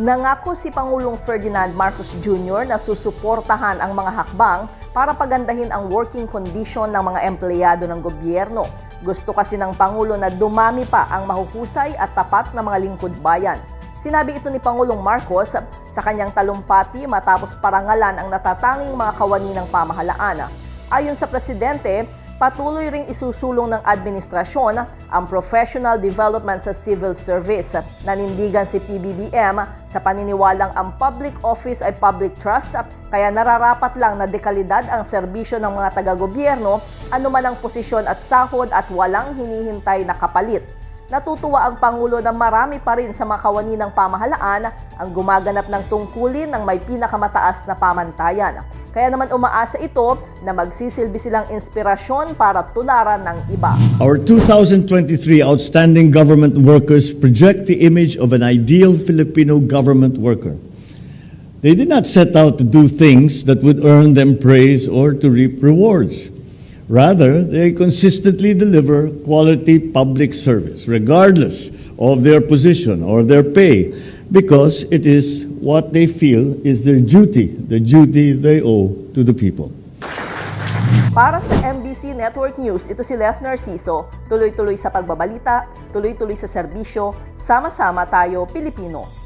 Nangako si Pangulong Ferdinand Marcos Jr. na susuportahan ang mga hakbang para pagandahin ang working condition ng mga empleyado ng gobyerno. Gusto kasi ng Pangulo na dumami pa ang mahuhusay at tapat na mga lingkod bayan. Sinabi ito ni Pangulong Marcos sa kanyang talumpati matapos parangalan ang natatanging mga kawani ng pamahalaan. Ayon sa presidente, patuloy ring isusulong ng administrasyon ang professional development sa civil service. Nanindigan si PBBM sa paniniwalang ang public office ay public trust kaya nararapat lang na dekalidad ang serbisyo ng mga taga-gobyerno anuman ang posisyon at sahod at walang hinihintay na kapalit. Natutuwa ang Pangulo na marami pa rin sa mga kawani ng pamahalaan ang gumaganap ng tungkulin ng may pinakamataas na pamantayan. Kaya naman umaasa ito na magsisilbi silang inspirasyon para tularan ng iba. Our 2023 outstanding government workers project the image of an ideal Filipino government worker. They did not set out to do things that would earn them praise or to reap rewards. Rather, they consistently deliver quality public service, regardless of their position or their pay, because it is what they feel is their duty, the duty they owe to the people. Para sa MBC Network News, ito si Lef Narciso. Tuloy-tuloy sa pagbabalita, tuloy-tuloy sa serbisyo, sama-sama tayo Pilipino.